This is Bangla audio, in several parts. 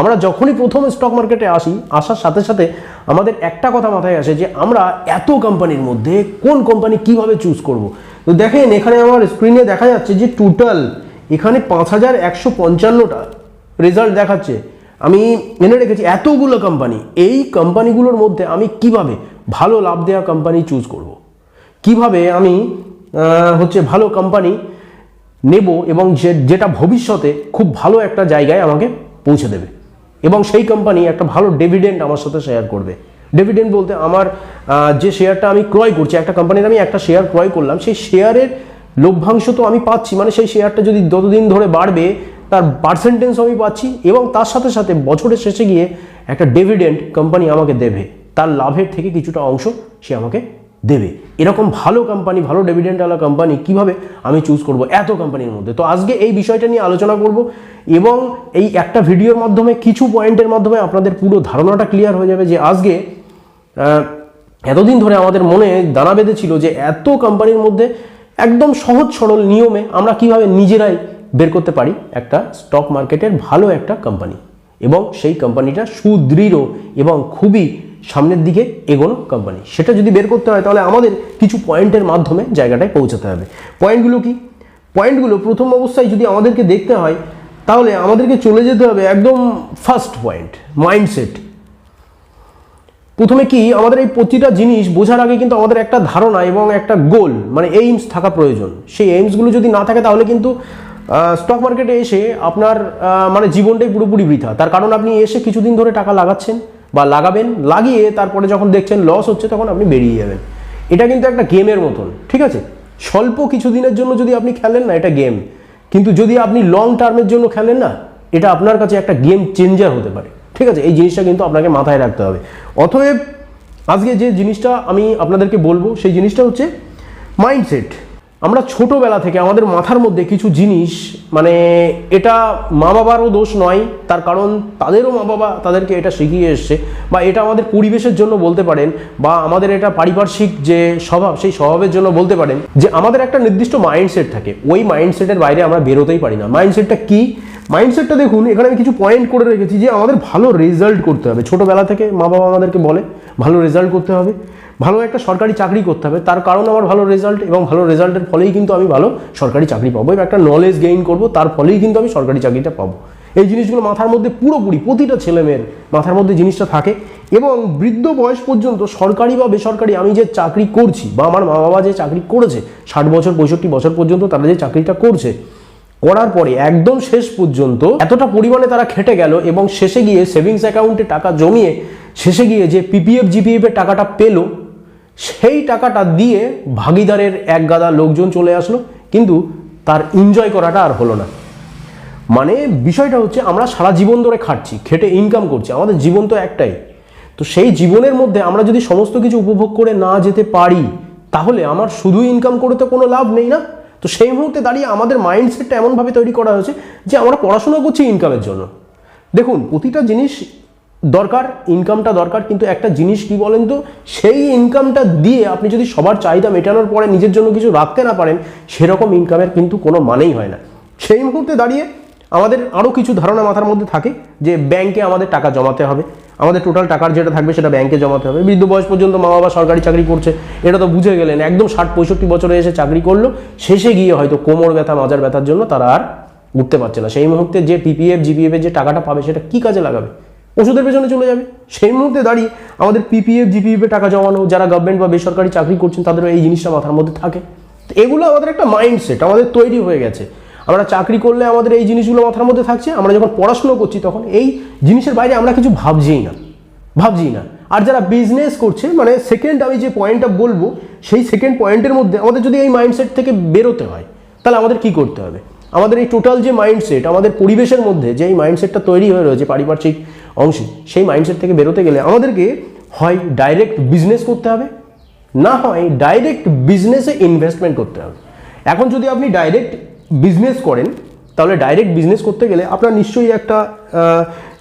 আমরা যখনই প্রথম স্টক মার্কেটে আসি, আসার সাথে সাথে আমাদের একটা কথা মাথায় আসে যে আমরা এত কোম্পানির মধ্যে কোন কোম্পানি কীভাবে চুজ করব। তো দেখেন, এখানে আমার স্ক্রিনে দেখা যাচ্ছে যে টোটাল এখানে পাঁচ হাজার একশো পঞ্চান্নটা রেজাল্ট দেখাচ্ছে। আমি এনে রেখেছি এতগুলো কোম্পানি এই কোম্পানিগুলোর মধ্যে আমি কীভাবে ভালো লাভ দেওয়া কোম্পানি চুজ করব। কীভাবে আমি হচ্ছে ভালো কোম্পানি নেব এবং যে, যেটা ভবিষ্যতে খুব ভালো একটা জায়গায় আমাকে পৌঁছে দেবে? এবং সেই কোম্পানি একটা ভালো ডেভিডেন্ট আমার সাথে শেয়ার করবে। ডেভিডেন্ট বলতে আমার যে শেয়ারটা আমি ক্রয় করছি, একটা কোম্পানির আমি একটা শেয়ার ক্রয় করলাম, সেই শেয়ারের লভ্যাংশ তো আমি পাচ্ছি মানে সেই শেয়ারটা যদি যতদিন ধরে বাড়বে, তার পার্সেন্টেজ আমি পাচ্ছি এবং তার সাথে সাথে বছরের শেষে গিয়ে একটা ডেভিডেন্ট কোম্পানি আমাকে দেবে। তার লাভের থেকে কিছুটা অংশ সে আমাকে দেবে। এরকম ভালো কোম্পানি ভালো ডেভিডেন্টওয়ালা কোম্পানি কীভাবে আমি চুজ করব? এত কোম্পানির মধ্যে। তো আজকে এই বিষয়টা নিয়ে আলোচনা করব এবং এই একটা ভিডিওর মাধ্যমে, কিছু পয়েন্টের মাধ্যমে আপনাদের পুরো ধারণাটা ক্লিয়ার হয়ে যাবে যে আজকে এতদিন ধরে আমাদের মনে দানা বেঁধেছিল যে এত কোম্পানির মধ্যে একদম সহজ সরল নিয়মে আমরা কীভাবে নিজেরাই বের করতে পারি একটা স্টক মার্কেটের ভালো একটা কোম্পানি এবং সেই কোম্পানিটা সুদৃঢ় এবং খুবই সামনের দিকে এগোনো কোম্পানি সেটা যদি বের করতে হয়, তাহলে আমাদের কিছু পয়েন্টের মাধ্যমে জায়গাটায় পৌঁছাতে হবে। পয়েন্টগুলো কি? পয়েন্টগুলো প্রথম অবস্থায় যদি আমাদেরকে দেখতে হয়, তাহলে আমাদেরকে চলে যেতে হবে একদম ফার্স্ট পয়েন্ট মাইন্ডসেট প্রথমে কি, আমাদের এই প্রতিটা জিনিস বোঝার আগে কিন্তু আমাদের একটা ধারণা এবং একটা গোল মানে এইমস থাকা প্রয়োজন। সেই এইমসগুলো যদি না থাকে, তাহলে কিন্তু স্টক মার্কেটে এসে আপনার মানে জীবনটাই পুরোপুরি বৃথা। তার কারণ আপনি এসে কিছুদিন ধরে টাকা লাগাচ্ছেন বা লাগাবেন, লাগিয়ে তারপরে যখন দেখছেন লস হচ্ছে তখন আপনি বেরিয়ে যাবেন। এটা কিন্তু একটা গেমের মতন, ঠিক আছে? স্বল্প কিছুদিনের জন্য যদি আপনি খেলেন না, এটা গেম কিন্তু যদি আপনি লং টার্মের জন্য খেলেন না, এটা আপনার কাছে একটা গেম চেঞ্জার হতে পারে, ঠিক আছে? এই জিনিসটা কিন্তু আপনাকে মাথায় রাখতে হবে। অতএব, আজকে যে জিনিসটা আমি আপনাদেরকে বলব, সেই জিনিসটা হচ্ছে মাইন্ডসেট আমরা ছোটোবেলা থেকে আমাদের মাথার মধ্যে কিছু জিনিস মানে এটা মা বাবারও দোষ নয়, তার কারণ তাদেরও মা বাবা তাদেরকে এটা শিখিয়ে এসছে বা এটা আমাদের পরিবেশের জন্য বলতে পারেন বা আমাদের এটা পারিপার্শ্বিক যে স্বভাব, সেই স্বভাবের জন্য বলতে পারেন যে আমাদের একটা নির্দিষ্ট মাইন্ডসেট থাকে। ওই মাইন্ডসেটের বাইরে আমরা বেরোতেই পারি না। মাইন্ডসেটটা কি? মাইন্ডসেটটা দেখুন, এখানে আমি কিছু পয়েন্ট করে রেখেছি যে আমাদের ভালো রেজাল্ট করতে হবে। ছোটোবেলা থেকে মা বাবা আমাদেরকে বলে, ভালো রেজাল্ট করতে হবে। ভালো একটা সরকারি চাকরি করতে হবে। তার কারণ আমার ভালো রেজাল্ট এবং ভালো রেজাল্টের ফলেই কিন্তু আমি ভালো সরকারি চাকরি পাবো এবং একটা নলেজ গেইন করব, তার ফলেই কিন্তু আমি সরকারি চাকরিটা পাবো। এই জিনিসগুলো মাথার মধ্যে পুরোপুরি, প্রতিটা ছেলেমেয়ের মাথার মধ্যে জিনিসটা থাকে এবং বৃদ্ধ বয়স পর্যন্ত সরকারি বা বেসরকারি আমি যে চাকরি করছি বা আমার মা বাবা যে চাকরি করেছে, ষাট বছর, পঁয়ষট্টি বছর পর্যন্ত তারা যে চাকরিটা করছে করার পরে একদম শেষ পর্যন্ত এতটা পরিমাণে তারা খেটে গেল এবং শেষে গিয়ে সেভিংস অ্যাকাউন্টে টাকা জমিয়ে শেষে গিয়ে যে পিপিএফ জিপিএফ এর টাকাটা পেল, সেই টাকাটা দিয়ে ভাগিদারের এক গাদা লোকজন চলে আসলো। কিন্তু তার এনজয় করাটা আর হলো না। মানে বিষয়টা হচ্ছে আমরা সারা জীবন ধরে খাটছি, খেটে ইনকাম করছি, আমাদের জীবন তো একটাই। তো সেই জীবনের মধ্যে আমরা যদি সমস্ত কিছু উপভোগ করে না যেতে পারি, তাহলে আমার শুধু ইনকাম করে তো কোনো লাভ নেই না। তো সেই মুহূর্তে দাঁড়িয়ে আমাদের মাইন্ডসেটটা এমনভাবে তৈরি করা হয়েছে যে আমরা পড়াশোনা করছি ইনকামের জন্য। দেখুন, প্রতিটা জিনিস দরকার ইনকামটা দরকার, কিন্তু একটা জিনিস কি বলেন তো? সেই ইনকামটা দিয়ে আপনি যদি সবার চাহিদা মেটানোর পরে নিজের জন্য কিছু রাখতে না পারেন, সেরকম ইনকামের কিন্তু কোনো মানেই হয় না। সেই মুহূর্তে দাঁড়িয়ে আমাদের আরও কিছু ধারণা মাথার মধ্যে থাকে যে ব্যাংকে আমাদের টাকা জমাতে হবে। আমাদের টোটাল টাকার যেটা থাকবে সেটা ব্যাংকে জমাতে হবে। বৃদ্ধ বয়স পর্যন্ত মা বাবা সরকারি চাকরি করছে, এটা তো বুঝে গেলেন, একদম ষাট পঁয়ষট্টি বছরে এসে চাকরি করল, শেষে গিয়ে হয়তো কোমর ব্যথা, মাজার ব্যথার জন্য তারা আর উঠতে পারছে না। সেই মুহূর্তে যে পিপিএফ জিপিএফ এর যে টাকাটা পাবে সেটা কি কাজে লাগাবে? ওষুধের পেছনে চলে যাবে। সেই মুহূর্তে দাঁড়িয়ে আমাদের পিপিএফ জিপিএফ টাকা জমানো, যারা গভর্নমেন্ট বা বেসরকারি চাকরি করছেন তাদের এই জিনিসটা মাথার মধ্যে থাকে। তো এগুলো আমাদের একটা মাইন্ডসেট আমাদের তৈরি হয়ে গেছে। আমরা চাকরি করলে আমাদের এই জিনিসগুলো মাথার মধ্যে থাকছে, আমরা যখন পড়াশুনো করছি তখন এই জিনিসের বাইরে আমরা কিছু ভাবছিই না ভাবছি না। আর যারা বিজনেস করছে মানে সেকেন্ড আমি যে পয়েন্টটা বলব, সেই সেকেন্ড পয়েন্টের মধ্যে আমাদের যদি এই মাইন্ডসেট থেকে বেরোতে হয়, তাহলে আমাদের কি করতে হবে? আমাদের এই টোটাল যে মাইন্ডসেট আমাদের পরিবেশের মধ্যে যে এই মাইন্ডসেটটা তৈরি হয়ে রয়েছে পারিপার্শ্বিক অংশে, সেই মাইন্ডসেট থেকে বেরোতে গেলে আমাদেরকে হয় ডাইরেক্ট বিজনেস করতে হবে, না হয় ডাইরেক্ট বিজনেসে ইনভেস্টমেন্ট করতে হবে। এখন যদি আপনি ডাইরেক্ট বিজনেস করেন, তাহলে ডাইরেক্ট বিজনেস করতে গেলে আপনার নিশ্চয়ই একটা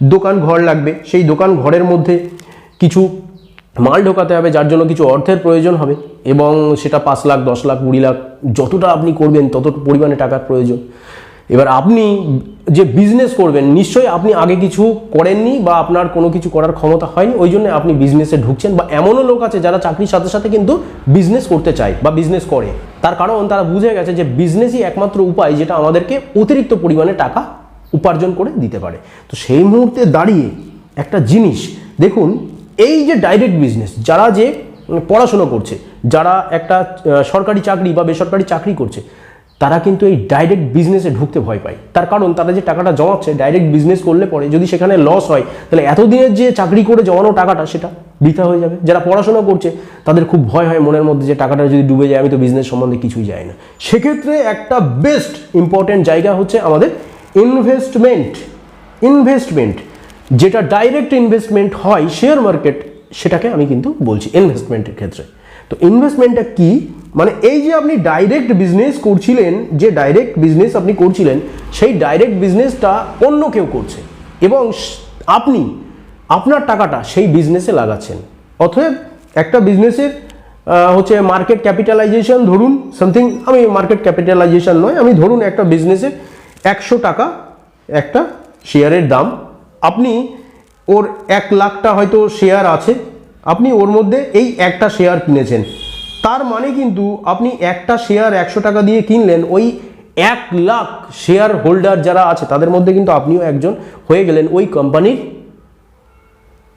দোকান ঘর লাগবে। সেই দোকান ঘরের মধ্যে কিছু মাল ঢোকাতে হবে, যার জন্য কিছু অর্থের প্রয়োজন হবে এবং সেটা পাঁচ লাখ, দশ লাখ, কুড়ি লাখ, যতটা আপনি করবেন তত পরিমাণে টাকার প্রয়োজন। এবার আপনি যে বিজনেস করবেন, নিশ্চয়ই আপনি আগে কিছু করেননি বা আপনার কোনো কিছু করার ক্ষমতা হয়নি, ওই জন্য আপনি বিজনেসে ঢুকছেন বা এমনও লোক আছে যারা চাকরির সাথে সাথে কিন্তু বিজনেস করতে চায় বা বিজনেস করে। তার কারণ তারা বুঝে গেছে যে বিজনেসই একমাত্র উপায় যেটা আমাদেরকে অতিরিক্ত পরিমাণে টাকা উপার্জন করে দিতে পারে। তো সেই মুহূর্তে দাঁড়িয়ে একটা জিনিস, দেখুন, এই যে ডাইরেক্ট বিজনেস যারা যে পড়াশোনা করছে, যারা একটা সরকারি চাকরি বা বেসরকারি চাকরি করছে তারা কিন্তু এই ডাইরেক্ট বিজনেসে ঢুকতে ভয় পায়। তার কারণ তারা যে টাকাটা জমাচ্ছে ডাইরেক্ট বিজনেস করলে পরে যদি সেখানে লস হয়, তাহলে এতদিনের যে চাকরি করে জমানো টাকাটা, সেটা বৃথা হয়ে যাবে। যারা পড়াশোনা করছে, তাদের খুব ভয় হয় মনের মধ্যে যে টাকাটা যদি ডুবে যায়, আমি তো বিজনেস সম্বন্ধে কিছুই জানি না। সেক্ষেত্রে একটা বেস্ট ইম্পর্টেন্ট জায়গা হচ্ছে আমাদের ইনভেস্টমেন্ট ইনভেস্টমেন্ট যেটা ডাইরেক্ট ইনভেস্টমেন্ট হয় শেয়ার মার্কেট সেটাকে আমি কিন্তু বলছি ইনভেস্টমেন্টের ক্ষেত্রে। তো ইনভেস্টমেন্টটা কি? মানে এই যে আপনি ডাইরেক্ট বিজনেস করছিলেন, যে ডাইরেক্ট বিজনেস আপনি করছিলেন, সেই ডাইরেক্ট বিজনেসটা অন্য কেউ করছে। এবং আপনি, আপনার টাকাটা সেই বিজনেসে লাগাচ্ছেন। অতএব একটা বিজনেসের হচ্ছে মার্কেট ক্যাপিটালাইজেশন ধরুন সামথিং আমি মার্কেট ক্যাপিটালাইজেশন নয়, আমি ধরুন একটা বিজনেসের একশো টাকা একটা শেয়ারের দাম। আপনি ওর এক লাখটা হয়তো শেয়ার আছে আপনি ওর মধ্যে এই একটা শেয়ার কিনেছেন। তার মানে কিন্তু আপনি একটা শেয়ার একশো টাকা দিয়ে কিনলেন, ওই এক লাখ শেয়ার হোল্ডার যারা আছে, তাদের মধ্যে কিন্তু আপনিও একজন হয়ে গেলেন ওই কোম্পানির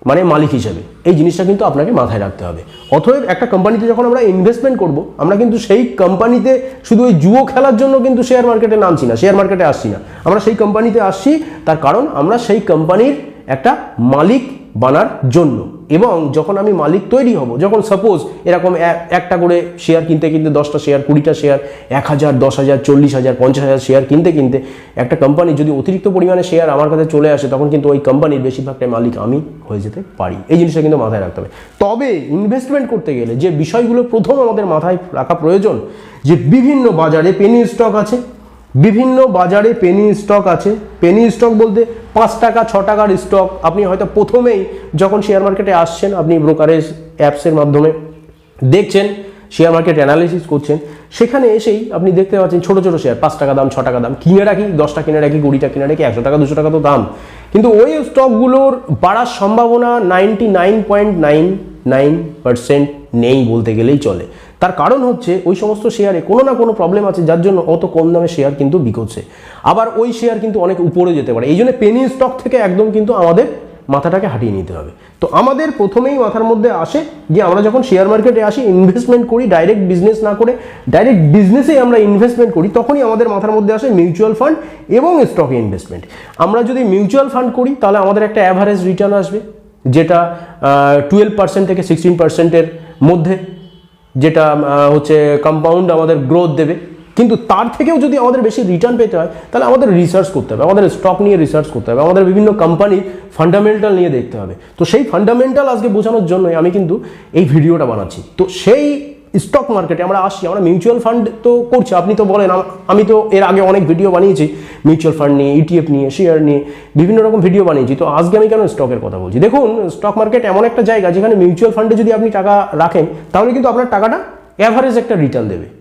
মানে মালিক হিসেবে। এই জিনিসটা কিন্তু আপনাকে মাথায় রাখতে হবে। অতএব একটা কোম্পানিতে যখন আমরা ইনভেস্টমেন্ট করব, আমরা কিন্তু সেই কোম্পানিতে শুধু ওই জুয়ো খেলার জন্য কিন্তু শেয়ার মার্কেটে নামছি না শেয়ার মার্কেটে আসছি না। আমরা সেই কোম্পানিতে আসছি, তার কারণ আমরা সেই কোম্পানির একটা মালিক বানার জন্য। এবং যখন আমি মালিক তৈরি হব, যখন সাপোজ এরকম একটা করে শেয়ার কিনতে কিনতে দশটা শেয়ার কুড়িটা শেয়ার এক হাজার, দশ হাজার, চল্লিশ হাজার, পঞ্চাশ হাজার শেয়ার কিনতে কিনতে একটা কোম্পানি যদি অতিরিক্ত পরিমাণে শেয়ার আমার কাছে চলে আসে, তখন কিন্তু ওই কোম্পানির বেশিরভাগটাই মালিক আমি হয়ে যেতে পারি। এই জিনিসটা কিন্তু মাথায় রাখতে হবে। তবে ইনভেস্টমেন্ট করতে গেলে যে বিষয়গুলো প্রথম আমাদের মাথায় রাখা প্রয়োজন, যে বিভিন্ন বাজারে পেনি স্টক আছে বিভিন্ন বাজারে পেনি স্টক আছে। পেনি স্টক বলতে পাঁচ টাকা, ছ টাকার স্টক আপনি হয়তো প্রথমেই যখন শেয়ার মার্কেটে আসছেন, আপনি ব্রোকারেজ অ্যাপসের মাধ্যমে দেখছেন শেয়ার মার্কেট অ্যানালিসিস করছেন, সেখানে এসেই আপনি দেখতে পাচ্ছেন ছোটো ছোটো শেয়ার পাঁচ টাকা দাম, ছ টাকা দাম, কিনে রাখি দশটা কিনে রাখি কুড়িটা কিনে রাখি, একশো টাকা, দুশো টাকা তো দাম। কিন্তু ওই স্টকগুলোর বাড়ার সম্ভাবনা ninety nine point nine nine percent নেই বলতে গেলেই চলে। তার কারণ হচ্ছে ওই সমস্ত শেয়ারে কোনো না কোনো প্রবলেম আছে, যার জন্য অত কম দামে শেয়ার কিন্তু বিকোচ্ছে। আবার ওই শেয়ার কিন্তু অনেক উপরে যেতে পারে। এই জন্য পেনি স্টক থেকে একদম কিন্তু আমাদের মাথাটাকে হাঁটিয়ে নিতে হবে। তো আমাদের প্রথমেই মাথার মধ্যে আসে যে আমরা যখন শেয়ার মার্কেটে আসি ইনভেস্টমেন্ট করি ডাইরেক্ট বিজনেস না করে ডাইরেক্ট বিজনেসেই আমরা ইনভেস্টমেন্ট করি, তখনই আমাদের মাথার মধ্যে আসে মিউচুয়াল ফান্ড এবং স্টকে ইনভেস্টমেন্ট আমরা যদি মিউচুয়াল ফান্ড করি, তাহলে আমাদের একটা অ্যাভারেজ রিটার্ন আসবে, যেটা টুয়েলভ পার্সেন্ট থেকে সিক্সটিন পার্সেন্টের মধ্যে। যেটা হচ্ছে কম্পাউন্ড আমাদের গ্রোথ দেবে। কিন্তু তার থেকেও যদি আমাদের বেশি রিটার্ন পেতে হয়, তাহলে আমাদের রিসার্চ করতে হবে, আমাদের স্টক নিয়ে রিসার্চ করতে হবে, আমাদের বিভিন্ন কোম্পানির ফান্ডামেন্টাল নিয়ে দেখতে হবে। তো সেই ফান্ডামেন্টাল আজকে বোঝানোর জন্যই আমি কিন্তু এই ভিডিওটা বানাচ্ছি। তো সেই স্টক মার্কেটে আমরা আসছি আমরা মিউচুয়াল ফান্ড তো করছি। আপনি তো বলেন, আম- তো এর আগে অনেক ভিডিও বানিয়েছি মিউচুয়াল ফান্ড নিয়ে ইটিএফ নিয়ে শেয়ার নিয়ে, বিভিন্ন রকম ভিডিও বানিয়েছি। তো আজকে আমি কেন স্টকের কথা বলছি? দেখুন স্টক মার্কেট এমন একটা জায়গা যেখানে মিউচুয়াল ফান্ডে যদি আপনি টাকা রাখেন, তাহলে কিন্তু আপনার টাকাটা অ্যাভারেজ একটা রিটার্ন দেবে।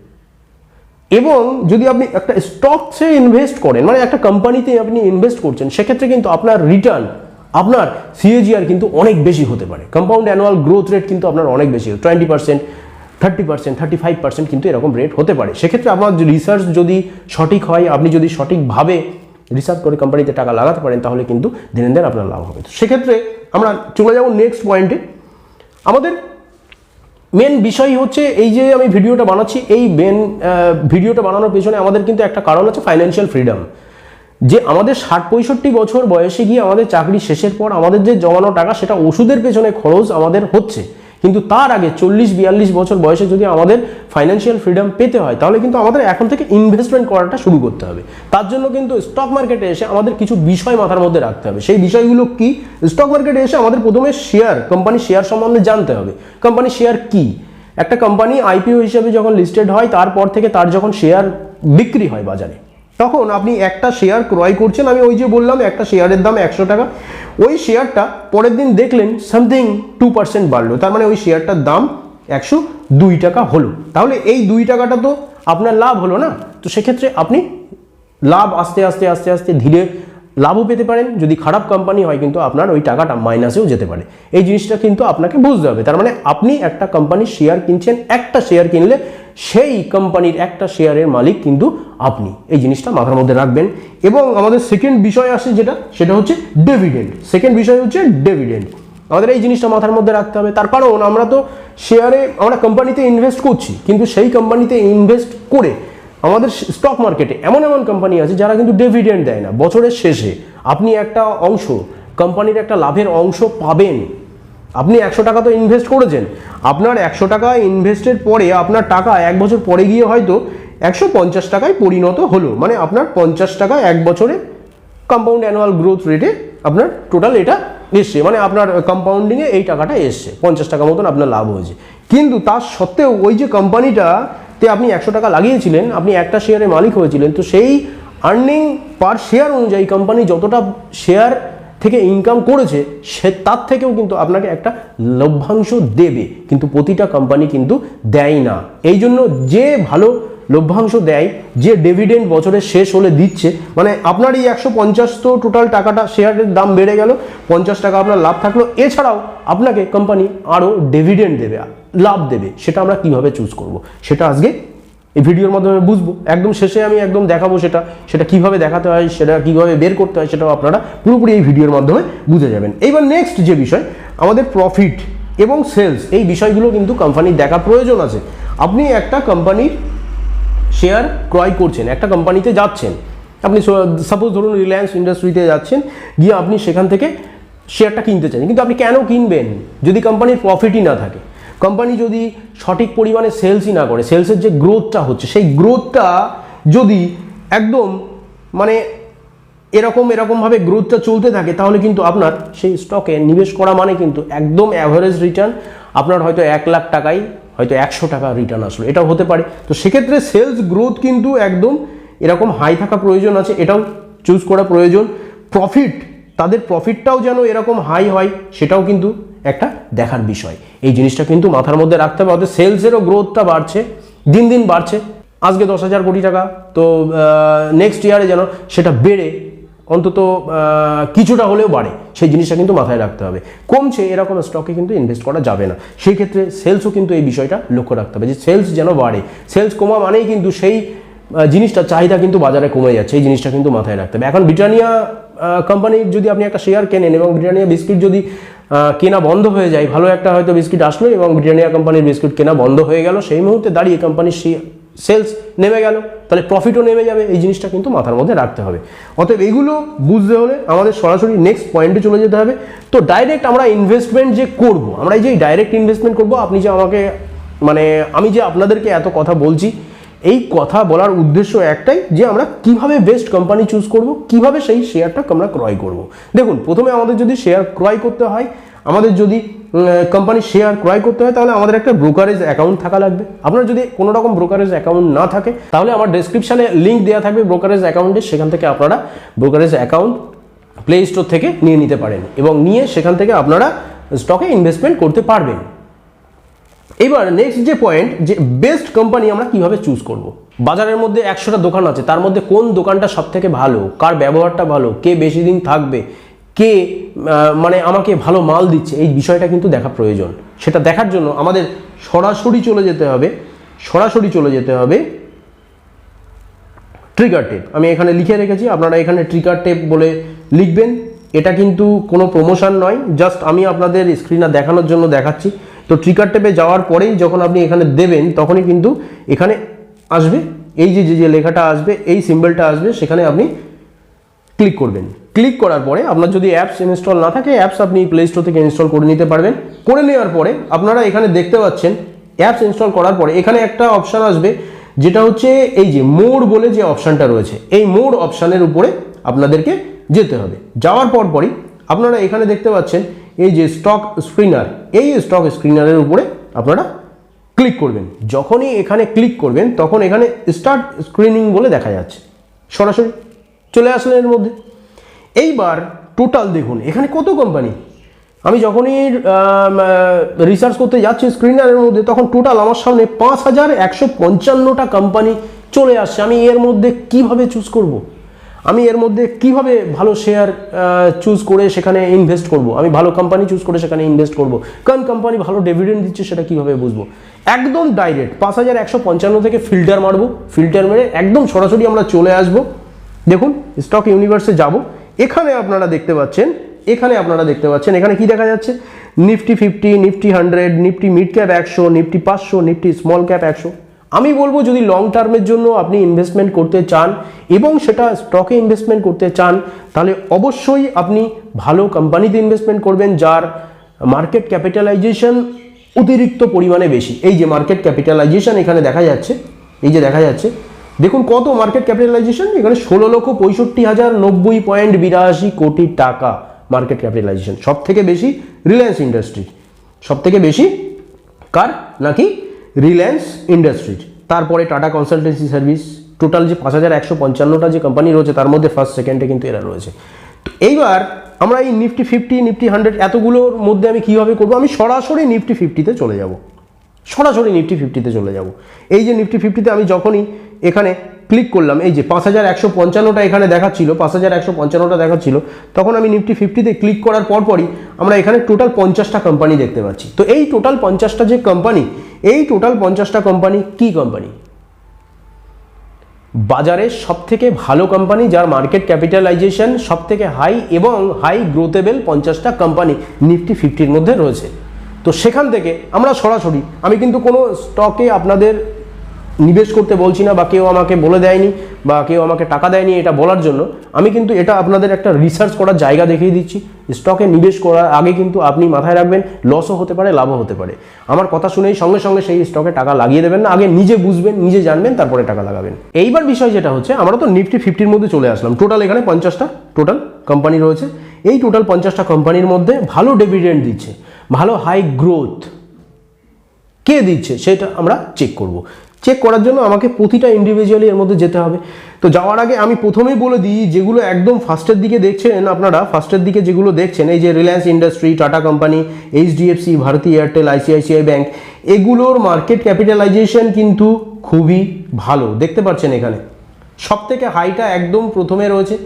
এবং যদি আপনি একটা স্টকসে ইনভেস্ট করেন মানে একটা কোম্পানিতে আপনি ইনভেস্ট করছেন, সেক্ষেত্রে কিন্তু আপনার রিটার্ন আপনার সিএজিআর কিন্তু অনেক বেশি হতে পারে। কম্পাউন্ড অ্যানুয়াল গ্রোথ রেট কিন্তু আপনার অনেক বেশি twenty percent thirty percent thirty five percent কিন্তু এরকম রেট হতে পারে। সেক্ষেত্রে আপনার রিসার্চ যদি সঠিক হয়, আপনি যদি সঠিকভাবে রিসার্চ করে কোম্পানিতে টাকা লাগাতে পারেন, তাহলে কিন্তু দিনের দিন আপনার লাভ হবে। সেক্ষেত্রে আমরা চলে যাব নেক্সট পয়েন্টে আমাদের মেন বিষয় হচ্ছে এই যে আমি ভিডিওটা বানাচ্ছি, এই মেন ভিডিওটা বানানোর পেছনে আমাদের কিন্তু একটা কারণ আছে ফাইন্যান্সিয়াল ফ্রিডম যে আমাদের ষাট পঁয়ষট্টি বছর বয়সে গিয়ে আমাদের চাকরি শেষের পর আমাদের যে জমানো টাকা, সেটা ওষুধের পেছনে খরচ আমাদের হচ্ছে। কিন্তু তার আগে চল্লিশ, বিয়াল্লিশ বছর বয়সে যদি আমাদের ফাইন্যান্সিয়াল ফ্রিডম পেতে হয়, তাহলে কিন্তু আমাদের এখন থেকে ইনভেস্টমেন্ট করাটা শুরু করতে হবে। তার জন্য কিন্তু স্টক মার্কেটে এসে আমাদের কিছু বিষয় মাথার মধ্যে রাখতে হবে। সেই বিষয়গুলো কি? স্টক মার্কেটে এসে আমাদের প্রথমে শেয়ার কোম্পানি শেয়ার সম্বন্ধে জানতে হবে। কোম্পানি শেয়ার কি? একটা কোম্পানি আইপিও হিসেবে যখন লিস্টেড হয়, তারপর থেকে তার যখন শেয়ার বিক্রি হয় বাজারে। তখন আপনি একটা শেয়ার ক্রয় করছেন, আমি ওই যে বললাম, একটা শেয়ারের দাম একশো টাকা। ওই শেয়ারটা পরের দিন দেখলেন সামথিং টু পার্সেন্ট বাড়লো। তার মানে ওই শেয়ারটার দাম একশো দুই টাকা হলো। তাহলে এই দুই টাকাটা তো আপনার লাভ হলো না। তো সেক্ষেত্রে আপনি লাভ আস্তে আস্তে আস্তে আস্তে ধীরে লাভও পেতে পারেন। যদি খারাপ কোম্পানি হয় কিন্তু আপনার ওই টাকাটা মাইনাসেও যেতে পারে। এই জিনিসটা কিন্তু আপনাকে বুঝতে হবে। তার মানে আপনি একটা কোম্পানির শেয়ার কিনছেন, একটা শেয়ার কিনলে সেই কোম্পানির একটা শেয়ারের মালিক কিন্তু আপনি। এই জিনিসটা মাথার মধ্যে রাখবেন। এবং আমাদের সেকেন্ড বিষয় আসে যেটা, সেটা হচ্ছে ডেভিডেন্ড সেকেন্ড বিষয় হচ্ছে ডেভিডেন্ড আমাদের এই জিনিসটা মাথার মধ্যে রাখতে হবে। তার কারণ, আমরা তো শেয়ারে আমরা কোম্পানিতে ইনভেস্ট করছি, কিন্তু সেই কোম্পানিতে ইনভেস্ট করে আমাদের স্টক মার্কেটে এমন এমন কোম্পানি আছে যারা কিন্তু ডেভিডেন্ড দেয় না। বছরের শেষে আপনি একটা অংশ কোম্পানির একটা লাভের অংশ পাবেন। আপনি একশো টাকা তো ইনভেস্ট করেছেন। আপনার একশো টাকা ইনভেস্টের পরে আপনার টাকা এক বছর পরে গিয়ে হয়তো একশো পঞ্চাশ টাকায় পরিণত হলো। মানে আপনার পঞ্চাশ টাকা এক বছরে কম্পাউন্ড অ্যানুয়াল গ্রোথ রেটে আপনার টোটাল এটা এসছে। মানে আপনার কম্পাউন্ডিংয়ে এই টাকাটা এসছে। পঞ্চাশ টাকা মতন আপনার লাভ হয়েছে। কিন্তু তার সত্ত্বেও ওই যে কোম্পানিটাতে আপনি একশো টাকা লাগিয়েছিলেন, আপনি একটা শেয়ারের মালিক হয়েছিলেন, তো সেই আর্নিং পার শেয়ার অনুযায়ী কোম্পানি যতটা শেয়ার থেকে ইনকাম করেছে, সে তার থেকেও কিন্তু আপনাকে একটা লভ্যাংশ দেবে। কিন্তু প্রতিটা কোম্পানি কিন্তু দেয় না। এই জন্য যে ভালো লভ্যাংশ দেয়, যে ডিভিডেন্ড বছরের শেষ হলে দিচ্ছে মানে আপনার এই একশো পঞ্চাশ তো টোটাল টাকাটা শেয়ারের দাম বেড়ে গেল, পঞ্চাশ টাকা আপনার লাভ থাকল। এছাড়াও আপনাকে কোম্পানি আরও ডিভিডেন্ড দেবে, লাভ দেবে। সেটা আমরা কীভাবে চুজ করব? সেটা আজকে এই ভিডিওর মাধ্যমে বুঝব। একদম শেষে আমি একদম দেখাবো সেটা সেটা কীভাবে দেখাতে হয়, সেটা কীভাবে বের করতে হয় সেটাও আপনারা পুরোপুরি এই ভিডিওর মাধ্যমে বুঝে যাবেন। এইবার নেক্সট যে বিষয়, আমাদের প্রফিট এবং সেলস এই বিষয়গুলো কিন্তু কোম্পানির দেখা প্রয়োজন আছে। আপনি একটা কোম্পানির শেয়ার ক্রয় করছেন, একটা কোম্পানিতে যাচ্ছেন। আপনি সাপোজ ধরুন রিলায়েন্স ইন্ডাস্ট্রিতে যাচ্ছেন, গিয়ে আপনি সেখান থেকে শেয়ারটা কিনতে চান কিন্তু আপনি কেন কিনবেন? যদি কোম্পানির প্রফিটই না থাকে। কোম্পানি যদি সঠিক পরিমাণে সেলসই না করে সেলসের যে গ্রোথটা হচ্ছে, সেই গ্রোথটা যদি একদম মানে এরকম, এরকমভাবে গ্রোথটা চলতে থাকে, তাহলে কিন্তু আপনার সেই স্টকে নিবেশ করা মানে কিন্তু একদম অ্যাভারেজ রিটার্ন আপনার হয়তো এক লাখ টাকায় হয়তো একশো টাকা রিটার্ন আসলো, এটাও হতে পারে। তো সেক্ষেত্রে সেলস গ্রোথ কিন্তু একদম এরকম হাই থাকা প্রয়োজন আছে, এটাও চুজ করা প্রয়োজন। প্রফিট তাদের প্রফিটটাও যেন এরকম হাই হয়, সেটাও কিন্তু একটা দেখার বিষয়। এই জিনিসটা কিন্তু মাথার মধ্যে রাখতে হবে অর্থাৎ সেলসেরও গ্রোথটা বাড়ছে, দিন দিন বাড়ছে। আজকে দশ হাজার কোটি টাকা, তো নেক্সট ইয়ারে যেন সেটা বেড়ে, অন্তত কিছুটা হলেও বাড়ে, সেই জিনিসটা কিন্তু মাথায় রাখতে হবে। কমছে, এরকম স্টকে কিন্তু ইনভেস্ট করা যাবে না। সেই ক্ষেত্রে সেলসও কিন্তু এই বিষয়টা লক্ষ্য রাখতে হবে, যে সেলস যেন বাড়ে। সেলস কমা মানেই কিন্তু সেই জিনিসটা চাহিদা কিন্তু বাজারে কমে যাচ্ছে, এই জিনিসটা কিন্তু মাথায় রাখতে হবে। এখন ব্রিটানিয়া কোম্পানির যদি আপনি একটা শেয়ার কেনেন এবং ব্রিটানিয়া বিস্কিট যদি কেনা বন্ধ হয়ে যায়, ভালো একটা হয়তো বিস্কিট আসলো এবং ব্রিটানিয়া কোম্পানির বিস্কিট কেনা বন্ধ হয়ে গেল, সেই মুহূর্তে দাঁড়িয়ে কোম্পানির সেলস নেমে গেল, তাহলে প্রফিটও নেমে যাবে, এই জিনিসটা কিন্তু মাথার মধ্যে রাখতে হবে। অতএব এগুলো বুঝতে হলে আমাদের সরাসরি নেক্সট পয়েন্টে চলে যেতে হবে। তো ডাইরেক্ট আমরা ইনভেস্টমেন্ট যে করব, আমরা এই যে ডাইরেক্ট ইনভেস্টমেন্ট করব, আপনি যে আমাকে মানে আমি যে আপনাদেরকে এত কথা বলছি এই কথা বলার উদ্দেশ্য একটাই যে আমরা কীভাবে বেস্ট কোম্পানি চুজ করব, কীভাবে সেই শেয়ারটা আমরা ক্রয় করব। দেখুন, প্রথমে আমাদের যদি শেয়ার ক্রয় করতে হয়, আমাদের যদি কোম্পানির শেয়ার ক্রয় করতে হয়, তাহলে আমাদের একটা ব্রোকারেজ অ্যাকাউন্ট থাকা লাগবে। আপনার যদি কোনো রকম ব্রোকারেজ অ্যাকাউন্ট না থাকে, তাহলে আমার ডেসক্রিপশনে লিঙ্ক দেওয়া থাকবে ব্রোকারেজ অ্যাকাউন্টে সেখান থেকে আপনারা ব্রোকারেজ অ্যাকাউন্ট প্লে স্টোর থেকে নিয়ে নিতে পারেন এবং নিয়ে সেখান থেকে আপনারা স্টকে ইনভেস্টমেন্ট করতে পারবেন। এবার নেক্সট যে পয়েন্ট যে বেস্ট কোম্পানি আমরা কীভাবে চুজ করব? বাজারের মধ্যে একশোটা দোকান আছে, তার মধ্যে কোন দোকানটা সব থেকে ভালো? কার ব্যবহারটা ভালো? কে বেশি দিন থাকবে? কে মানে আমাকে ভালো মাল দিচ্ছে? এই বিষয়টা কিন্তু দেখা প্রয়োজন। সেটা দেখার জন্য আমাদের সরাসরি চলে যেতে হবে, সরাসরি চলে যেতে হবে ট্রিগার টেপ আমি এখানে লিখে রেখেছি, আপনারা এখানে ট্রিগার টেপ বলে লিখবেন। এটা কিন্তু কোনো প্রমোশন নয় জাস্ট আমি আপনাদের স্ক্রিনে দেখানোর জন্য দেখাচ্ছি। তো ট্রিগার টেপে যাওয়ার পরেই যখন আপনি এখানে দেবেন, তখনই কিন্তু এখানে আসবে। এই যে যে লেখাটা আসবে, এই সিম্বলটা আসবে, সেখানে আপনি ক্লিক করবেন। ক্লিক করার পরে আপনার যদি অ্যাপস ইনস্টল না থাকে অ্যাপস আপনি প্লে স্টোর থেকে ইনস্টল করে নিতে পারবেন। করে নেওয়ার পরে আপনারা এখানে দেখতে পাচ্ছেন অ্যাপস ইনস্টল করার পরে এখানে একটা অপশান আসবে, যেটা হচ্ছে এই যে মোড বলে যে অপশানটা রয়েছে। এই মোড অপশানের উপরে আপনাদেরকে যেতে হবে। যাওয়ার পর পরই আপনারা এখানে দেখতে পাচ্ছেন এই যে স্টক স্ক্রিনার এই স্টক স্ক্রিনারের উপরে আপনারা ক্লিক করবেন। যখনই এখানে ক্লিক করবেন, তখন এখানে স্টার্ট স্ক্রিনিং বলে দেখা যাচ্ছে। সরাসরি চলে আসলেন এর মধ্যে। এইবার টোটাল দেখুন, এখানে কত কোম্পানি আমি যখনই রিসার্চ করতে যাচ্ছি স্ক্রিনারের মধ্যে, তখন টোটাল আমার সামনে পাঁচ হাজার একশো পঞ্চান্নটা কোম্পানি চলে আসছে। আমি এর মধ্যে কীভাবে চুজ করব। আমি এর মধ্যে কীভাবে ভালো শেয়ার চুজ করে সেখানে ইনভেস্ট করব। আমি ভালো কোম্পানি চুজ করে সেখানে ইনভেস্ট করব। কোন কোম্পানি ভালো ডিভিডেন্ড দিচ্ছে, সেটা কীভাবে বুঝব? একদম ডাইরেক্ট পাঁচ হাজার একশো পঞ্চান্ন থেকে ফিল্টার মারবো ফিল্টার মেরে একদম সরাসরি আমরা চলে আসব। দেখুন স্টক ইউনিভার্সে যাব। এখানে আপনারা দেখতে পাচ্ছেন, এখানে আপনারা দেখতে পাচ্ছেন, এখানে কি দেখা যাচ্ছে? Nifty fifty Nifty hundred Nifty mid cap একশো নিফটি পাঁচশো নিফটি স্মল ক্যাপ একশো। আমি বলব যদি লং টার্মের জন্য আপনি ইনভেস্টমেন্ট করতে চান এবং সেটা স্টকে ইনভেস্টমেন্ট করতে চান, তাহলে অবশ্যই আপনি ভালো কোম্পানিতে ইনভেস্টমেন্ট করবেন যার মার্কেট ক্যাপিটালাইজেশন অতিরিক্ত পরিমাণে বেশি। এই যে মার্কেট ক্যাপিটালাইজেশন এখানে দেখা যাচ্ছে, এই যে দেখা যাচ্ছে, দেখুন কত মার্কেট ক্যাপিটালাইজেশন এখানে ষোলো লক্ষ পঁয়ষট্টি হাজার নব্বই পয়েন্ট বিরাশি কোটি টাকা মার্কেট ক্যাপিটালাইজেশন সব থেকে বেশি রিলায়েন্স ইন্ডাস্ট্রি সব থেকে বেশি কার? নাকি রিলায়েন্স ইন্ডাস্ট্রিজ তারপরে টাটা কনসালটেন্সি সার্ভিস টোটাল যে পাঁচ হাজার একশো পঞ্চান্নটা যে কোম্পানি রয়েছে, তার মধ্যে ফার্স্ট সেকেন্ডে কিন্তু এরা রয়েছে। তো এইবার আমরা এই নিফটি ফিফটি নিফটি হান্ড্রেড এতগুলোর মধ্যে আমি কীভাবে করব? আমি সরাসরি নিফটি ফিফটিতে চলে যাব। সরাসরি নিফটি ফিফটিতে চলে যাব। এই যে নিফটি ফিফটিতে আমি যখনই এখানে ক্লিক করলাম, এই যে পাঁচ হাজার একশো পঞ্চান্নটা এখানে দেখাচ্ছিল, পাঁচ হাজার একশো পঞ্চান্নটা দেখাচ্ছিল, তখন আমি নিফটি ফিফটিতে ক্লিক করার পরপরই আমরা এখানে টোটাল পঞ্চাশটা কোম্পানি দেখতে পাচ্ছি। তো এই টোটাল পঞ্চাশটা যে কোম্পানি এই টোটাল পঞ্চাশটা কোম্পানি কি কোম্পানি বাজারের সব থেকে ভালো কোম্পানি যার মার্কেট ক্যাপিটালাইজেশন সব থেকে হাই এবং হাই গ্রোথেবেল পঞ্চাশটা কোম্পানি নিফটি ফিফটির মধ্যে রয়েছে। তো সেখান থেকে আমরা সরাসরি, আমি কিন্তু কোনো স্টকে আপনাদের নিবেশ করতে বলছি না বা কেউ আমাকে বলে দেয়নি বা কেউ আমাকে টাকা দেয়নি এটা বলার জন্য, আমি কিন্তু এটা আপনাদের একটা রিসার্চ করার জায়গা দেখিয়ে দিচ্ছি। স্টকে নিবেশ করার আগে কিন্তু আপনি মাথায় রাখবেন লসও হতে পারে, লাভও হতে পারে। আমার কথা শুনেই সঙ্গে সঙ্গে সেই স্টকে টাকা লাগিয়ে দেবেন না, আগে নিজে বুঝবেন, নিজে জানবেন, তারপরে টাকা লাগাবেন। এইবার বিষয় যেটা হচ্ছে, আমরা তো নিফটি ফিফটির মধ্যে চলে আসলাম। টোটাল এখানে পঞ্চাশটা টোটাল কোম্পানি রয়েছে। এই টোটাল পঞ্চাশটা কোম্পানির মধ্যে ভালো ডিভিডেন্ড দিচ্ছে, ভালো হাই গ্রোথ কে দিচ্ছে, সেটা আমরা চেক করব। চেক করার জন্য আমাকে প্রতিটা ইন্ডিভিজুয়ালি এর মধ্যে যেতে হবে। তো যাওয়ার আগে আমি প্রথমেই বলে দিই, যেগুলো একদম ফার্স্টের দিকে দেখছেন আপনারা ফার্স্টের দিকে যেগুলো দেখছেন, এই যে Reliance industry Tata company HDFC Bharti Airtel ICICI bank এগুলোর মার্কেট ক্যাপিটালাইজেশন কিন্তু খুবই ভালো। দেখতে পাচ্ছেন এখানে। সব থেকে হাইটা একদম প্রথমে রয়েছে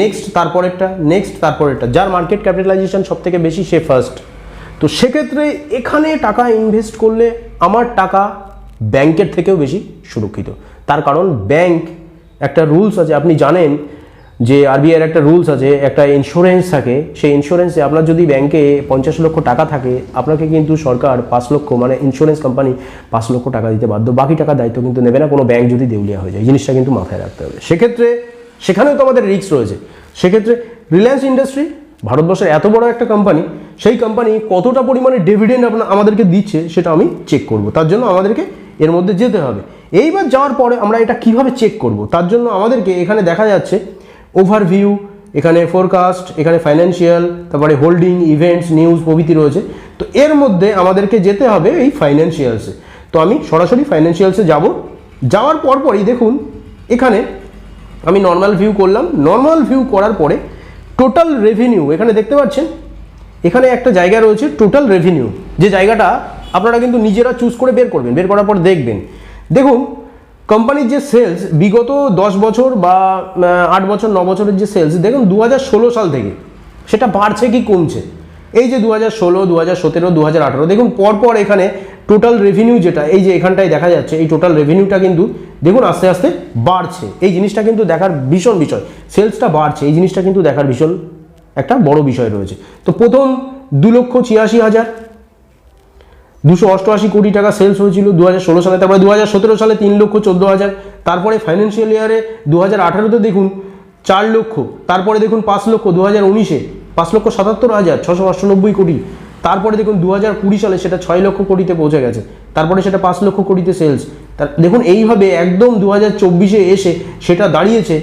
নেক্সট তারপরেরটা নেক্সট তারপরেরটা। যার মার্কেট ক্যাপিটালাইজেশন সব থেকে বেশি, সে ফার্স্ট তো সেক্ষেত্রে এখানে টাকা ইনভেস্ট করলে আমার টাকা ব্যাংকের থেকেও বেশি সুরক্ষিত। তার কারণ ব্যাংক একটা রুলস আছে, আপনি জানেন যে আরবিআইয়ের একটা রুলস আছে, একটা ইন্স্যুরেন্স থাকে, সেই ইন্স্যুরেন্সে আপনার যদি ব্যাংকে পঞ্চাশ লক্ষ টাকা থাকে, আপনাকে কিন্তু সরকার পাঁচ লক্ষ মানে ইন্স্যুরেন্স কোম্পানি পাঁচ লক্ষ টাকা দিতে বাধ্য। বাকি টাকা দায়িত্ব কিন্তু নেবে না, কোনো ব্যাংক যদি দেউলিয়া হয়ে যায়। জিনিসটা কিন্তু মাথায় রাখতে হবে। সেক্ষেত্রে, সেখানেও তো আমাদের রিস্ক রয়েছে। সেক্ষেত্রে রিলায়েন্স ইন্ডাস্ট্রি ভারতবর্ষের এত বড় একটা কোম্পানি সেই কোম্পানি কতটা পরিমাণে ডিভিডেন্ড আমাদেরকে দিচ্ছে, সেটা আমি চেক করব। তার জন্য আমাদেরকে এর মধ্যে যেতে হবে। এইবার যাওয়ার পরে আমরা এটা কীভাবে চেক করব? তার জন্য আমাদেরকে এখানে দেখা যাচ্ছে ওভারভিউ এখানে ফোরকাস্ট এখানে ফাইন্যান্সিয়াল তারপরে হোল্ডিং ইভেন্টস নিউজ প্রভৃতি রয়েছে। তো এর মধ্যে আমাদেরকে যেতে হবে এই ফাইন্যান্সিয়ালসে তো আমি সরাসরি ফাইন্যান্সিয়ালসে যাব। যাওয়ার পরপরই দেখুন, এখানে আমি নর্মাল ভিউ করলাম। নর্মাল ভিউ করার পরে টোটাল রেভিনিউ এখানে দেখতে পাচ্ছেন? এখানে একটা জায়গা রয়েছে টোটাল রেভিনিউ যে জায়গাটা আপনারা কিন্তু নিজেরা চুজ করে বের করবেন, বের করার পর দেখবেন। দেখুন কোম্পানির যে সেলস বিগত দশ বছর বা আট বছর, ন বছরের যে সেলস দেখুন দু হাজার ষোলো সাল থেকে সেটা বাড়ছে কি কমছে? এই যে দু হাজার ষোলো দু হাজার সতেরো দু হাজার আঠারো, দেখুন পরপর এখানে টোটাল রেভিনিউ যেটা, এই যে এখানটায় দেখা যাচ্ছে, এই টোটাল রেভিনিউটা কিন্তু, দেখুন আস্তে আস্তে বাড়ছে। এই জিনিসটা কিন্তু দেখার ভীষণ বিষয়। সেলসটা বাড়ছে, এই জিনিসটা কিন্তু দেখার ভীষণ একটা বড় বিষয় রয়েছে। তো প্রথম দু লক্ষ ছিয়াশি হাজার দুশো অষ্টআশি কোটি টাকা সেলস হয়েছিল দু হাজার ষোলো সালে, তারপরে দু হাজার সতেরো সালে তিন লক্ষ চোদ্দ হাজার, তারপরে ফাইন্যান্সিয়াল ইয়ারে দু হাজার আঠারোতে দেখুন চার লক্ষ, তারপরে দেখুন পাঁচ লক্ষ দু হাজার উনিশে পাঁচ লক্ষ সাতাত্তর হাজার, ছশো অষ্টানব্বই কোটি, তারপরে দেখুন দু হাজার কুড়ি সালে সেটা ছয় লক্ষ কোটিতে পৌঁছে গেছে, তারপরে সেটা পাঁচ লক্ষ কোটিতে সেলস তার, দেখুন এইভাবে একদম দু হাজার চব্বিশে এসে সেটা দাঁড়িয়েছে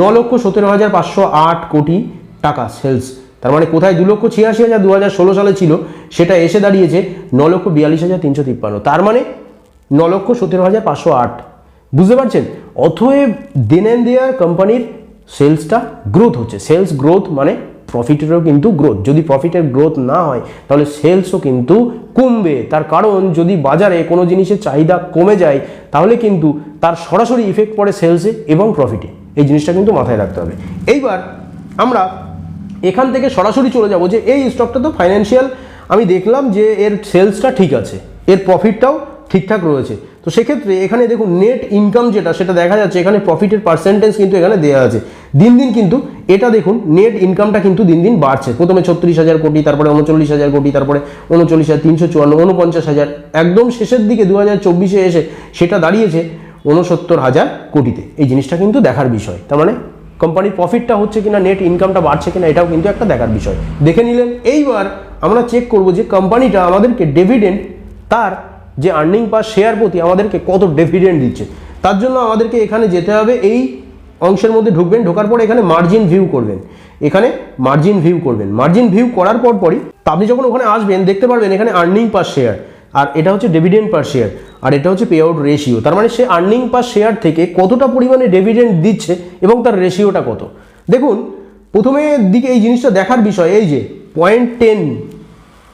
ন লক্ষ সতেরো হাজার পাঁচশো আট কোটি টাকা সেলস তার মানে কোথায় দু লক্ষ ছিয়াশি হাজার দু হাজার ষোলো সালে ছিল, সেটা এসে দাঁড়িয়েছে ন লক্ষ বিয়াল্লিশ হাজার তিনশো তিপ্পান্ন। তার মানে ন লক্ষ সতেরো হাজার পাঁচশো আট। বুঝতে পারছেন? অথব দেন অ্যান্ড দেয়ার কোম্পানির সেলসটা গ্রোথ হচ্ছে। সেলস গ্রোথ মানে প্রফিটেরও কিন্তু গ্রোথ। যদি প্রফিটের গ্রোথ না হয়, তাহলে সেলসও কিন্তু কমবে। তার কারণ, যদি বাজারে কোনো জিনিসের চাহিদা কমে যায়, তাহলে কিন্তু তার সরাসরি ইফেক্ট পড়ে সেলসে এবং প্রফিটে এই জিনিসটা কিন্তু মাথায় রাখতে হবে। এইবার আমরা এখান থেকে সরাসরি চলে যাব যে এই স্টকটা তো ফাইন্যান্সিয়াল আমি দেখলাম যে এর সেলসটা ঠিক আছে, এর প্রফিটটাও ঠিকঠাক রয়েছে। তো সেক্ষেত্রে এখানে দেখুন নেট ইনকাম যেটা, সেটা দেখা যাচ্ছে এখানে প্রফিটের পার্সেন্টেজ কিন্তু এখানে দেওয়া আছে। দিন দিন কিন্তু এটা দেখুন নেট ইনকামটা কিন্তু দিন দিন বাড়ছে। প্রথমে ছত্রিশ হাজার কোটি, তারপরে উনচল্লিশ হাজার কোটি, তারপরে উনচল্লিশ হাজার, তিনশো চুয়ান্ন উনপঞ্চাশ হাজার। একদম শেষের দিকে দু হাজার চব্বিশে এসে সেটা দাঁড়িয়েছে উনসত্তর হাজার কোটিতে। এই জিনিসটা কিন্তু দেখার বিষয়। তার মানে কোম্পানির প্রফিটটা হচ্ছে কিনা নেট ইনকামটা বাড়ছে কিনা, এটাও কিন্তু একটা দেখার বিষয়। দেখে নিলেন, এইবার আমরা চেক করব যে কোম্পানিটা আমাদেরকে ডেভিডেন্ড তার যে আর্নিং পার শেয়ার প্রতি আমাদেরকে কত ডেভিডেন্ড দিচ্ছে। তার জন্য আমাদেরকে এখানে যেতে হবে, এই অংশের মধ্যে ঢুকবেন, ঢোকার পর এখানে মার্জিন ভিউ করবেন। এখানে মার্জিন ভিউ করবেন। মার্জিন ভিউ করার পর পরই আপনি যখন ওখানে আসবেন, দেখতে পারবেন এখানে আর্নিং পার শেয়ার আর এটা হচ্ছে ডিভিডেন্ড পার শেয়ার আর এটা হচ্ছে পে আউট রেশিও তার মানে সে আর্নিং পার শেয়ার থেকে কতটা পরিমাণে ডিভিডেন্ড দিচ্ছে এবং তার রেশিওটা কত? দেখুন, প্রথমে দিকে এই জিনিসটা দেখার বিষয় এই যে point ten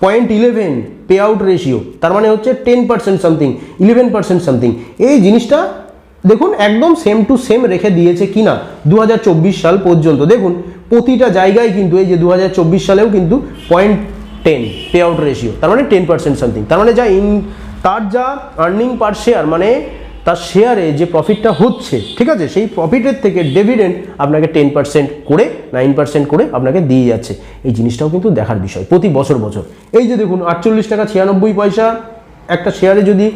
point eleven pay out ratio তার মানে হচ্ছে ten percent something eleven percent something এই জিনিসটা দেখুন, একদম সেম টু সেম রেখে দিয়েছে কিনা দু হাজার চব্বিশ সাল পর্যন্ত। দেখুন, প্রতিটা জায়গায় কিন্তু এই যে দু হাজার চব্বিশ সালেও কিন্তু point ten pay out ratio তার মানে টেন পার্সেন্ট সামথিং তার মানে যা ইন তার যা আর্নিং পার শেয়ার মানে তার শেয়ারে যে প্রফিটটা হচ্ছে, ঠিক আছে? সেই প্রফিটের থেকে ডেভিডেন্ড আপনাকে টেন পার্সেন্ট করে নাইন পার্সেন্ট করে আপনাকে দিয়ে যাচ্ছে। এই জিনিসটাও কিন্তু দেখার বিষয়, প্রতি বছর বছর। এই যে দেখুন, আটচল্লিশ টাকা ছিয়ানব্বই পয়সা, একটা শেয়ারে যদি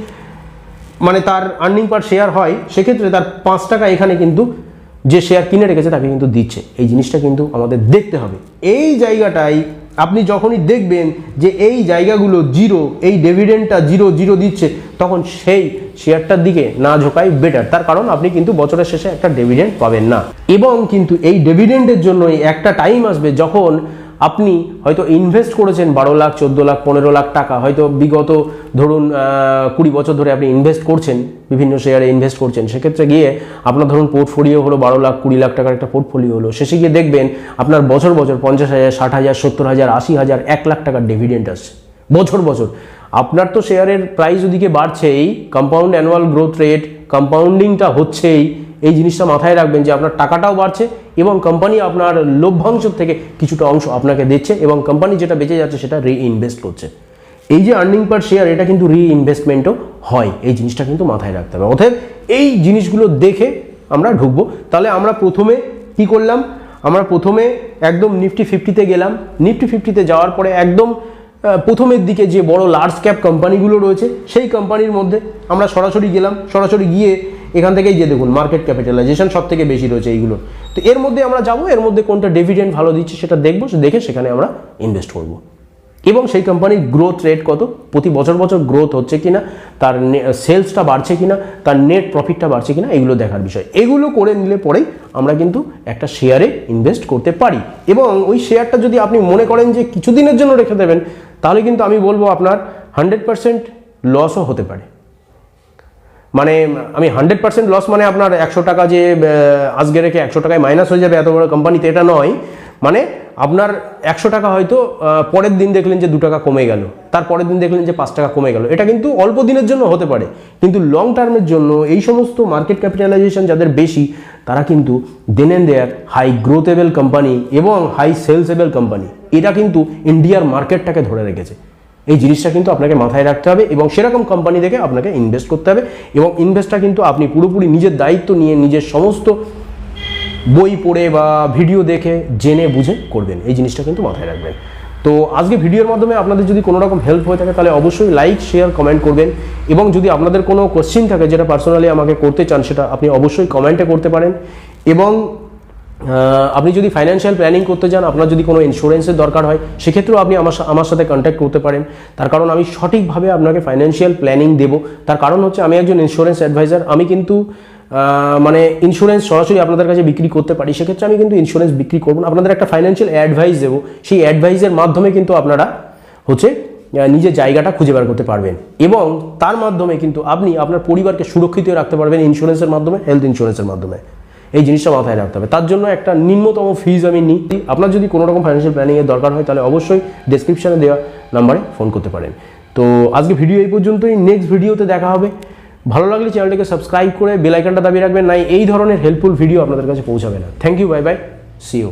মানে তার আর্নিং পার শেয়ার হয়, সেক্ষেত্রে তার পাঁচ টাকা এখানে কিন্তু যে শেয়ার কিনে রেখেছে, তাকে কিন্তু দিচ্ছে। এই জিনিসটা কিন্তু আমাদের দেখতে হবে। এই জায়গাটাই আপনি যখনই দেখবেন যে এই জায়গাগুলো জিরো, এই ডেভিডেন্টটা জিরো জিরো দিচ্ছে, তখন সেই শেয়ারটার দিকে না ঝোঁকাই বেটার তার কারণ আপনি কিন্তু বছরের শেষে একটা ডেভিডেন্ট পাবেন না। এবং কিন্তু এই ডেভিডেন্টের জন্যই একটা টাইম আসবে যখন আপনি হয়তো ইনভেস্ট করেছেন বারো লাখ, চোদ্দ লাখ, পনেরো লাখ টাকা, হয়তো বিগত ধরুন কুড়ি বছর ধরে আপনি ইনভেস্ট করছেন, বিভিন্ন শেয়ারে ইনভেস্ট করছেন, সেক্ষেত্রে গিয়ে আপনার ধরুন পোর্টফোলিও হলো বারো লাখ, কুড়ি লাখ টাকার একটা পোর্টফোলিও হলো, শেষে গিয়ে দেখবেন আপনার বছর বছর পঞ্চাশ হাজার, ষাট হাজার, সত্তর হাজার, আশি হাজার, এক লাখ টাকার ডিভিডেন্ট আসছে, বছর বছর। আপনার তো শেয়ারের প্রাইস ওদিকে বাড়ছেই কম্পাউন্ড অ্যানুয়াল গ্রোথ রেট কম্পাউন্ডিংটা হচ্ছেই এই জিনিসটা মাথায় রাখবেন যে আপনার টাকাটাও বাড়ছে এবং কোম্পানি আপনার লভ্যাংশ থেকে কিছুটা অংশ আপনাকে দিচ্ছে এবং কোম্পানি যেটা বেঁচে যাচ্ছে সেটা রিইনভেস্ট করছে। এই যে আর্নিং পার শেয়ার এটা কিন্তু রিইনভেস্টমেন্টও হয়। এই জিনিসটা কিন্তু মাথায় রাখতে হবে। অতএব এই জিনিসগুলো দেখে আমরা ঢুকবো। তাহলে আমরা প্রথমে কি করলাম? আমরা প্রথমে একদম নিফটি ফিফটিতে গেলাম। নিফটি ফিফটিতে যাওয়ার পরে একদম প্রথমের দিকে যে বড় লার্জ ক্যাপ কোম্পানিগুলো রয়েছে, সেই কোম্পানির মধ্যে আমরা সরাসরি গেলাম। সরাসরি গিয়ে এখান থেকেই যে দেখুন মার্কেট ক্যাপিটালাইজেশন সব থেকে বেশি রয়েছে এইগুলো। তো এর মধ্যে আমরা যাব, এর মধ্যে কোনটা ডিভিডেন্ড ভালো দিচ্ছে সেটা দেখব দেখে সেখানে আমরা ইনভেস্ট করব। এবং সেই কোম্পানির গ্রোথ রেট কত? প্রতি বছর বছর গ্রোথ হচ্ছে কিনা, তার সেলসটা বাড়ছে কিনা, তার নেট প্রফিটটা বাড়ছে কিনা এগুলো দেখার বিষয়। এগুলো করে নিলে পরেই আমরা কিন্তু একটা শেয়ারে ইনভেস্ট করতে পারি। এবং ওই শেয়ারটা যদি আপনি মনে করেন যে কিছুদিনের জন্য রেখে দেবেন, তাহলে কিন্তু আমি বলব আপনার হান্ড্রেড পার্সেন্ট লসও হতে পারে। মানে আমি হান্ড্রেড পার্সেন্ট লস মানে আপনার একশো টাকা যে আজকে রেখে একশো টাকায় মাইনাস হয়ে যাবে এত বড় কোম্পানিতে এটা নয়। মানে আপনার একশো টাকা হয়তো পরের দিন দেখলেন যে দু টাকা কমে গেল। তার পরের দিন দেখলেন যে পাঁচ টাকা কমে গেল। এটা কিন্তু অল্প দিনের জন্য হতে পারে। কিন্তু লং টার্মের জন্য এই সমস্ত মার্কেট ক্যাপিটালাইজেশন যাদের বেশি, তারা কিন্তু then and there high growthable company এবং হাই সেলসেবল কোম্পানি এটা কিন্তু ইন্ডিয়ার মার্কেটটাকে ধরে রেখেছে। এই জিনিসটা কিন্তু আপনাকে মাথায় রাখতে হবে এবং সেরকম কোম্পানি দেখে আপনাকে ইনভেস্ট করতে হবে এবং ইনভেস্টটা কিন্তু আপনি পুরোপুরি নিজের দায়িত্ব নিয়ে নিজের সমস্ত বই পড়ে বা ভিডিও দেখে, জেনে, বুঝে করবেন। এই জিনিসটা কিন্তু মাথায় রাখবেন। তো আজকে ভিডিওর মাধ্যমে আপনাদের যদি কোনো রকম হেল্প হয়ে থাকে, তাহলে অবশ্যই লাইক শেয়ার কমেন্ট করবেন এবং যদি আপনাদের কোনো কোশ্চিন থাকে, যেটা পার্সোনালি আমাকে করতে চান, সেটা আপনি অবশ্যই কমেন্টে করতে পারেন এবং আপনি যদি ফাইন্যান্সিয়াল প্ল্যানিং করতে চান আপনার যদি কোনো ইন্স্যুরেন্সের দরকার হয়, সেক্ষেত্রেও আপনি আমার আমার সাথে কন্ট্যাক্ট করতে পারেন। তার কারণ আমি সঠিকভাবে আপনাকে ফাইন্যান্সিয়াল প্ল্যানিং দেব। তার কারণ হচ্ছে, আমি একজন ইন্স্যুরেন্স অ্যাডভাইজার আমি কিন্তু মানে ইন্স্যুরেন্স সরাসরি আপনাদের কাছে বিক্রি করতে পারি। সেক্ষেত্রে আমি কিন্তু ইন্স্যুরেন্স বিক্রি করব আপনাদের একটা ফাইন্যান্সিয়াল অ্যাডভাইস দেবো। সেই অ্যাডভাইসের মাধ্যমে কিন্তু আপনারা হচ্ছে নিজের জায়গাটা খুঁজে বার করতে পারবেন। এবং তার মাধ্যমে কিন্তু আপনি আপনার পরিবারকে সুরক্ষিত রাখতে পারবেন ইন্স্যুরেন্সের মাধ্যমে হেলথ ইন্স্যুরেন্সের মাধ্যমে। এই জিনিসটা মাথায় রাখতে হবে। তার জন্য একটা নিম্নতম ফিজ আমি নিই। আপনার যদি কোনো রকম ফাইন্যান্সিয়াল প্ল্যানিংয়ের দরকার হয়, তাহলে অবশ্যই ডেসক্রিপশনে দেওয়া নাম্বারে ফোন করতে পারেন। তো আজকে ভিডিও এই পর্যন্তই। নেক্সট ভিডিওতে দেখা হবে। ভালো লাগলে চ্যানেলটিকে সাবস্ক্রাইব করে বেল দাবি রাখবেন। নাই এই ধরনের হেল্পফুল ভিডিও আপনাদের কাছে পৌঁছাবে না। Thank you bye bye see you